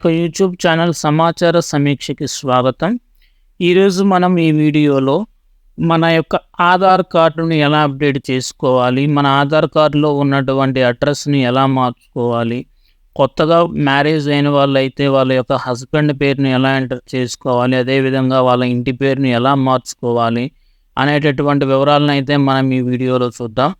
ఒక YouTube channel సమాచార సమీక్షకి స్వాగతం. ఈరోజు మనం ఈ వీడియోలో మన యొక్క ఆధార్ కార్డుని ఎలా అప్డేట్ చేసుకోవాలి మన ఆధార్ కార్డులో ఉన్నటువంటి అడ్రస్ని ఎలా మార్చుకోవాలి కొత్తగా మ్యారేజ్ అయిన వాళ్ళు అయితే వాళ్ళ యొక్క హస్బెండ్ పేరుని ఎలా ఎంటర్ చేసుకోవాలి అదేవిధంగా వాళ్ళ ఇంటి పేరుని ఎలా మార్చుకోవాలి అనేటటువంటి వివరాలను అయితే మనం ఈ వీడియోలో చూద్దాం.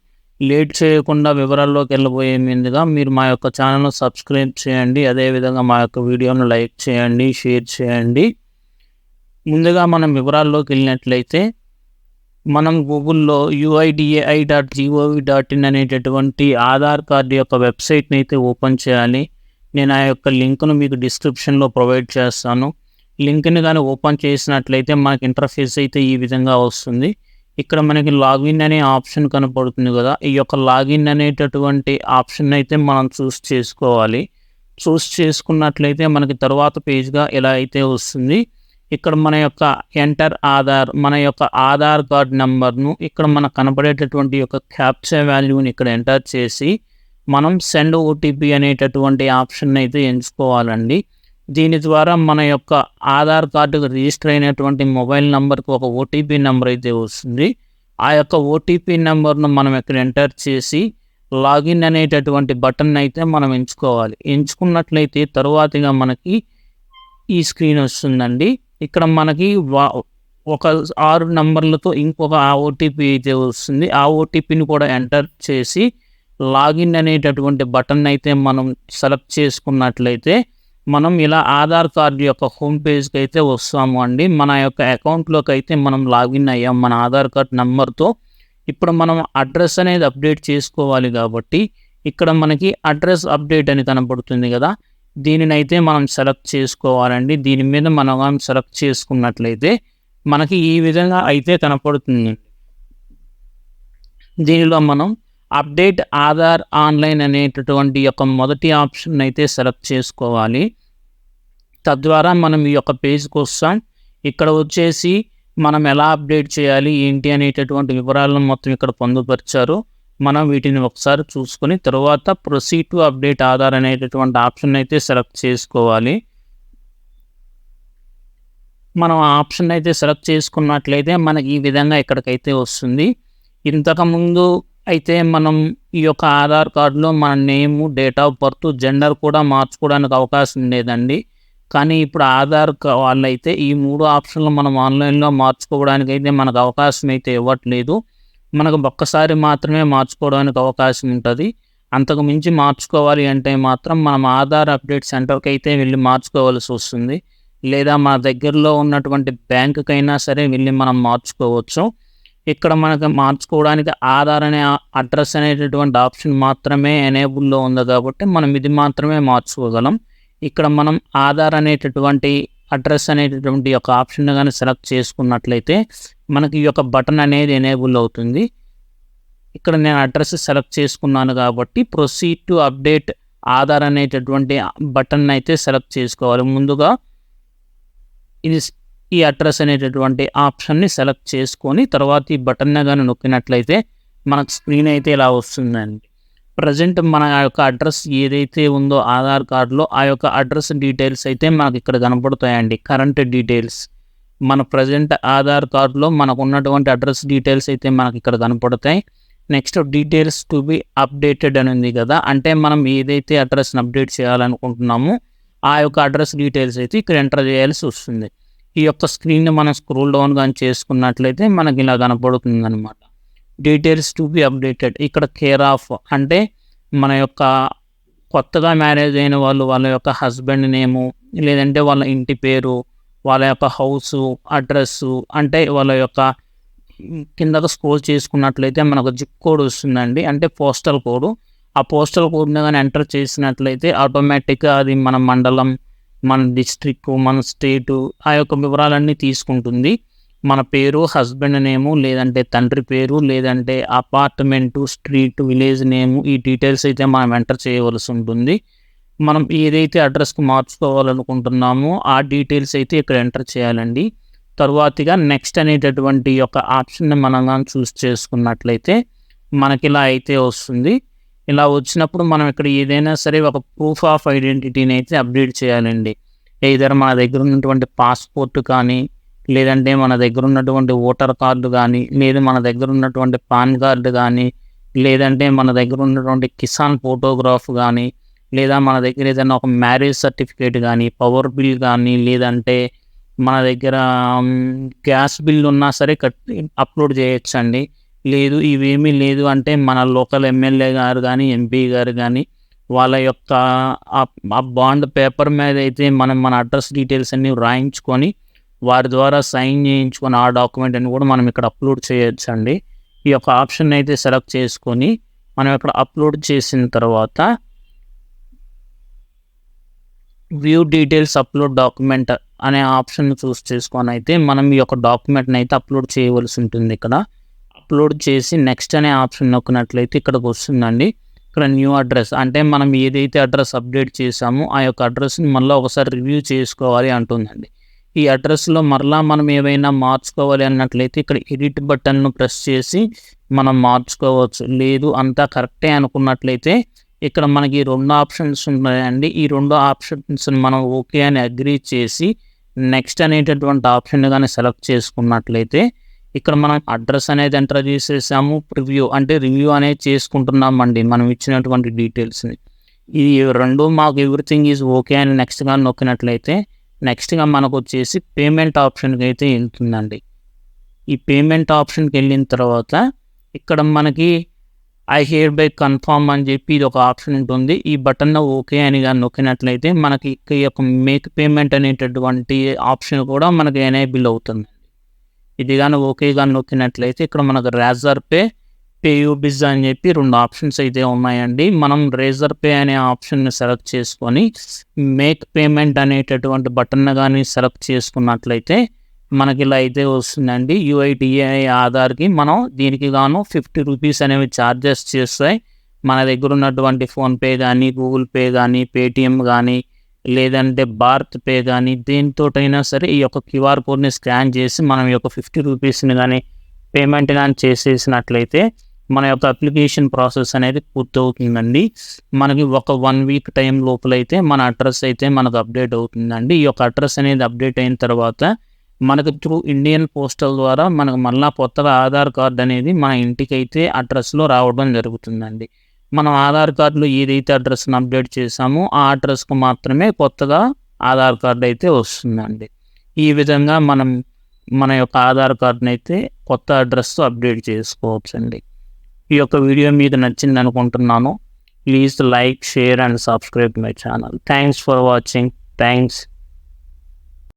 లేట్ చేయకుండా వివరాల్లోకి వెళ్ళబోయే ముందుగా మీరు మా యొక్క ఛానల్ను సబ్స్క్రైబ్ చేయండి. అదేవిధంగా మా యొక్క వీడియోను లైక్ చేయండి షేర్ చేయండి. ముందుగా మనం వివరాల్లోకి వెళ్ళినట్లయితే మనం గూగుల్లో UIDAI dot GOV dot in అనేటటువంటి ఆధార్ కార్డు యొక్క వెబ్సైట్ని అయితే ఓపెన్ చేయాలి. నేను ఆ యొక్క లింక్ను మీకు డిస్క్రిప్షన్లో ప్రొవైడ్ చేస్తాను. లింక్ని కానీ ఓపెన్ చేసినట్లయితే మనకి ఇంటర్ఫేస్ అయితే ఈ విధంగా వస్తుంది. ఇక్కడ మనకి లాగిన్ అనే ఆప్షన్ కనపడుతుంది కదా. ఈ యొక్క లాగిన్ అనేటటువంటి ఆప్షన్ అయితే మనం చూస్ చేసుకోవాలి. చూస్ చేసుకున్నట్లయితే మనకి తర్వాత పేజ్గా ఎలా అయితే వస్తుంది. ఇక్కడ మన యొక్క ఎంటర్ ఆధార్ మన యొక్క ఆధార్ కార్డ్ నెంబర్ను ఇక్కడ మనకు కనపడేటటువంటి యొక్క క్యాప్చర్ వాల్యూని ఇక్కడ ఎంటర్ చేసి మనం సెండ్ ఓటీపీ అనేటటువంటి ఆప్షన్ అయితే ఎంచుకోవాలండి. దీని ద్వారా మన యొక్క ఆధార్ కార్డుకు రిజిస్టర్ అయినటువంటి మొబైల్ నెంబర్కి ఒక ఓటీపీ నెంబర్ అయితే వస్తుంది. ఆ యొక్క ఓటీపీ నెంబర్ను మనం ఇక్కడ ఎంటర్ చేసి లాగిన్ అనేటటువంటి బటన్ అయితే మనం ఎంచుకోవాలి. ఎంచుకున్నట్లయితే తరువాతిగా మనకి ఈ స్క్రీన్ వస్తుందండి. ఇక్కడ మనకి ఒక ఆరు నంబర్లతో ఇంకొక ఆ ఓటీపీ అయితే వస్తుంది. ఆ ఓటీపీని కూడా ఎంటర్ చేసి లాగిన్ అనేటటువంటి బటన్ అయితే మనం సెలెక్ట్ చేసుకున్నట్లయితే మనం ఇలా ఆధార్ కార్డు యొక్క హోమ్ పేజ్కి అయితే వస్తాము అండి. మన యొక్క అకౌంట్లోకి అయితే మనం లాగిన్ అయ్యాం మన ఆధార్ కార్డ్ నెంబర్తో. ఇప్పుడు మనం అడ్రస్ అనేది అప్డేట్ చేసుకోవాలి కాబట్టి ఇక్కడ మనకి అడ్రస్ అప్డేట్ అని కనపడుతుంది కదా. దీనిని అయితే మనం సెలెక్ట్ చేసుకోవాలండి. దీని మీద మనం సెలెక్ట్ చేసుకున్నట్లయితే మనకి ఈ విధంగా అయితే కనపడుతుంది. దీనిలో మనం అప్డేట్ ఆధార్ ఆన్లైన్ అనేటటువంటి యొక్క మొదటి ఆప్షన్ అయితే సెలెక్ట్ చేసుకోవాలి. తద్వారా మనం ఈ యొక్క పేజ్కి వస్తాం ఇక్కడ వచ్చేసి మనం ఎలా అప్డేట్ చేయాలి ఏంటి అనేటటువంటి వివరాలను మొత్తం ఇక్కడ పొందుపరిచారు. మనం వీటిని ఒకసారి చూసుకొని తర్వాత ప్రొసీడ్ టు అప్డేట్ ఆధార్ అనేటటువంటి ఆప్షన్ అయితే సెలెక్ట్ చేసుకోవాలి. మనం ఆ ఆప్షన్ అయితే సెలెక్ట్ చేసుకున్నట్లయితే మనకి ఈ విధంగా ఇక్కడికైతే వస్తుంది. ఇంతకుముందు అయితే మనం ఈ యొక్క ఆధార్ కార్డులో మన name date of birth gender కూడా మార్చుకోవడానికి అవకాశం ఉండేదండి కానీ ఇప్పుడు ఆధార్ వాళ్ళైతే ఈ మూడు ఆప్షన్లు మనం ఆన్లైన్లో మార్చుకోవడానికి అయితే మనకు అవకాశం అయితే ఇవ్వట్లేదు. మనకు ఒక్కసారి మాత్రమే మార్చుకోవడానికి అవకాశం ఉంటుంది. అంతకు మించి మార్చుకోవాలి అంటే మాత్రం మనం ఆధార్ అప్డేట్ సెంటర్కి అయితే వెళ్ళి మార్చుకోవాల్సి వస్తుంది. లేదా మన దగ్గరలో ఉన్నటువంటి బ్యాంకుకైనా సరే వెళ్ళి మనం మార్చుకోవచ్చు. ఇక్కడ మనకు మార్చుకోవడానికి ఆధార్ అనే అడ్రస్ అనేటటువంటి ఆప్షన్ మాత్రమే ఎనేబుల్లో ఉంది కాబట్టి మనం ఇది మాత్రమే మార్చుకోగలం. ఇక్కడ మనం ఆధార్ అనేటటువంటి అడ్రస్ అనేటటువంటి యొక్క ఆప్షన్ కానీ సెలెక్ట్ చేసుకున్నట్లయితే మనకి ఈ యొక్క బటన్ అనేది ఎనేబుల్ అవుతుంది. ఇక్కడ నేను అడ్రస్ సెలెక్ట్ చేసుకున్నాను కాబట్టి ప్రొసీడ్ టు అప్డేట్ ఆధార్ అనేటటువంటి బటన్ అయితే సెలెక్ట్ చేసుకోవాలి. ముందుగా ఇది ఈ అడ్రస్ అనేటటువంటి ఆప్షన్ని సెలెక్ట్ చేసుకొని తర్వాత ఈ బటన్ కానీ నొక్కినట్లయితే మనకు స్క్రీన్ అయితే ఇలా వస్తుందండి. ప్రజెంట్ మన యొక్క అడ్రస్ ఏదైతే ఉందో ఆధార్ కార్డులో ఆ యొక్క అడ్రస్ డీటెయిల్స్ అయితే మనకు ఇక్కడ కనపడతాయండి. Current details. మన ప్రజెంట్ ఆధార్ కార్డులో మనకు ఉన్నటువంటి అడ్రస్ డీటెయిల్స్ అయితే మనకి ఇక్కడ కనపడతాయి. Next details to be updated అని ఉంది కదా అంటే మనం ఏదైతే అడ్రస్ని అప్డేట్ చేయాలనుకుంటున్నామో ఆ యొక్క అడ్రస్ డీటెయిల్స్ అయితే ఇక్కడ ఎంటర్ చేయాల్సి వస్తుంది. ఈ యొక్క స్క్రీన్ని మనం స్క్రోల్ డౌన్ కానీ చేసుకున్నట్లయితే మనకి ఇలా కనపడుతుంది అనమాట డీటెయిల్స్ టు బి అప్డేటెడ్ ఇక్కడ కేర్ ఆఫ్ అంటే మన యొక్క కొత్తగా మ్యారేజ్ అయిన వాళ్ళు వాళ్ళ యొక్క హస్బెండ్ నేము లేదంటే వాళ్ళ ఇంటి పేరు వాళ్ళ యొక్క హౌసు అడ్రస్సు అంటే వాళ్ళ యొక్క కిందకు స్క్రోల్ చేసుకున్నట్లయితే మనకు జిప్ కోడ్ వస్తుందండి. అంటే పోస్టల్ కోడ్ ఆ పోస్టల్ కోడ్ని కానీ ఎంటర్ చేసినట్లయితే ఆటోమేటిక్గా అది మన మండలం మన డిస్ట్రిక్ట్ మన స్టేటు ఆ యొక్క వివరాలన్నీ తీసుకుంటుంది. మన పేరు హస్బెండ్ నేము లేదంటే తండ్రి పేరు లేదంటే అపార్ట్మెంటు స్ట్రీట్ విలేజ్ నేము ఈ డీటెయిల్స్ అయితే మనం ఎంటర్ చేయవలసి ఉంటుంది. మనం ఏదైతే అడ్రస్కి మార్చుకోవాలనుకుంటున్నామో ఆ డీటెయిల్స్ అయితే ఇక్కడ ఎంటర్ చేయాలండి. తరువాతిగా నెక్స్ట్ అనేటటువంటి యొక్క ఆప్షన్ని మనం కానీ చూస్ చేసుకున్నట్లయితే మనకి ఇలా అయితే వస్తుంది. ఇలా వచ్చినప్పుడు మనం ఇక్కడ ఏదైనా సరే ఒక ప్రూఫ్ ఆఫ్ ఐడెంటిటీని అయితే అప్డేట్ చేయాలండి. ఏదైనా మన దగ్గర ఉన్నటువంటి పాస్పోర్ట్ కానీ లేదంటే మన దగ్గర ఉన్నటువంటి ఓటర్ కార్డు కానీ లేదా మన దగ్గర ఉన్నటువంటి పాన్ కార్డు కానీ లేదంటే మన దగ్గర ఉన్నటువంటి కిసాన్ ఫోటోగ్రాఫ్ కానీ లేదా మన దగ్గర ఏదైనా ఒక మ్యారేజ్ సర్టిఫికేట్ కానీ పవర్ బిల్ కానీ లేదంటే మన దగ్గర గ్యాస్ బిల్ ఉన్నా సరే కట్టి అప్లోడ్ చేయొచ్చండి. లేదు ఇవేమీ లేదు అంటే మన లోకల్ ఎమ్మెల్యే గారు కానీ ఎంపీ గారు కానీ వాళ్ళ యొక్క ఆ- బాండ్ పేపర్ మీద అయితే మనం మన అడ్రస్ డీటెయిల్స్ అన్నీ రాయించుకొని వారి ద్వారా సైన్ చేయించుకొని ఆ డాక్యుమెంట్ అని కూడా మనం ఇక్కడ అప్లోడ్ చేయొచ్చు అండి ఈ యొక్క ఆప్షన్ అయితే సెలెక్ట్ చేసుకొని మనం ఇక్కడ అప్లోడ్ చేసిన తర్వాత వ్యూ డీటెయిల్స్ అప్లోడ్ డాక్యుమెంట్ అనే ఆప్షన్ చూస్ చేసుకొని అయితే మనం ఈ యొక్క డాక్యుమెంట్ని అయితే అప్లోడ్ చేయవలసి ఉంటుంది ఇక్కడ. అప్లోడ్ చేసి నెక్స్ట్ అనే ఆప్షన్ నొక్కినట్లయితే ఇక్కడికి వస్తుందండి. ఇక్కడ న్యూ అడ్రస్ అంటే మనం ఏదైతే అడ్రస్ అప్డేట్ చేసామో ఆ యొక్క అడ్రస్ని మళ్ళీ ఒకసారి రివ్యూ చేసుకోవాలి అంటుందండి. ఈ అడ్రస్లో మరలా మనం ఏవైనా మార్చుకోవాలి అన్నట్లయితే ఇక్కడ ఎడిట్ బటన్ను ప్రెస్ చేసి మనం మార్చుకోవచ్చు. లేదు అంతా కరెక్టే అనుకున్నట్లయితే ఇక్కడ మనకి రెండు ఆప్షన్స్ ఉన్నాయండి. ఈ రెండు ఆప్షన్స్ మనం ఓకే అని అగ్రీ చేసి నెక్స్ట్ అనేటటువంటి ఆప్షన్ కానీ సెలెక్ట్ చేసుకున్నట్లయితే ఇక్కడ మనం అడ్రస్ అనేది ఎంటర్ చేసేసాము రివ్యూ అంటే రివ్యూ అనేది చేసుకుంటున్నామండి మనం ఇచ్చినటువంటి డీటెయిల్స్ని. ఇది రెండు మాకు ఎవ్రీథింగ్ ఈజ్ ఓకే అని నెక్స్ట్గా నొక్కినట్లయితే నెక్స్ట్గా మనకు వచ్చేసి పేమెంట్ ఆప్షన్కి అయితే వెళ్తుందండి. ఈ పేమెంట్ ఆప్షన్కి వెళ్ళిన తర్వాత ఇక్కడ మనకి ఐ హియర్ బై కన్ఫర్మ్ అని చెప్పి ఇది ఒక ఆప్షన్ ఉంటుంది. ఈ బటన్ ఓకే అని కానీ నొక్కినట్లయితే మనకి ఈ యొక్క మేక్ పేమెంట్ అనేటటువంటి ఆప్షన్ కూడా మనకి ఎనేబుల్ అవుతుంది. ఇది కానీ ఓకే కానీ నొక్కినట్లయితే ఇక్కడ మనకు రేజర్ పే పే అని చెప్పి రెండు ఆప్షన్స్ అయితే ఉన్నాయండి. మనం రేజర్ పే అనే ఆప్షన్ని సెలెక్ట్ చేసుకొని మేక్ పేమెంట్ అనేటటువంటి బటన్ కానీ సెలెక్ట్ చేసుకున్నట్లయితే మనకి ఇలా అయితే వస్తుందండి. యూఐడిఏ ఆధార్కి మనం దీనికి గాను ఫిఫ్టీ రూపీస్ అనేవి ఛార్జెస్ చేస్తాయి. మన దగ్గర ఉన్నటువంటి ఫోన్పే కానీ గూగుల్ పే కానీ పేటిఎం కానీ లేదంటే భారత్ పే కానీ దేనితోటైనా సరే ఈ యొక్క క్యూఆర్ కోడ్ని స్కాన్ చేసి మనం ఈ యొక్క ఫిఫ్టీ రూపీస్ని కానీ పేమెంట్ కానీ చేసేసినట్లయితే మన యొక్క అప్లికేషన్ ప్రాసెస్ అనేది పూర్తవుతుందండి. మనకి ఒక వన్ వీక్ టైం లోపలైతే మన అడ్రస్ అయితే మనకు అప్డేట్ అవుతుందండి. ఈ యొక్క అడ్రస్ అనేది అప్డేట్ అయిన తర్వాత మనకు త్రూ ఇండియన్ పోస్టల్ ద్వారా మనకు మళ్ళా కొత్తగా ఆధార్ కార్డ్ అనేది మన ఇంటికి అయితే అడ్రస్లో రావడం జరుగుతుందండి. మనం ఆధార్ కార్డులో ఏదైతే అడ్రస్ని అప్డేట్ చేసామో ఆ అడ్రస్కు మాత్రమే కొత్తగా ఆధార్ కార్డు అయితే వస్తుందండి. ఈ విధంగా మనం మన యొక్క ఆధార్ కార్డుని అయితే కొత్త అడ్రస్తో అప్డేట్ చేసుకోవచ్చండి. ఈ యొక్క వీడియో మీకు నచ్చింది అనుకుంటున్నాను. Please like share and subscribe my channel. Thanks for watching. Thanks.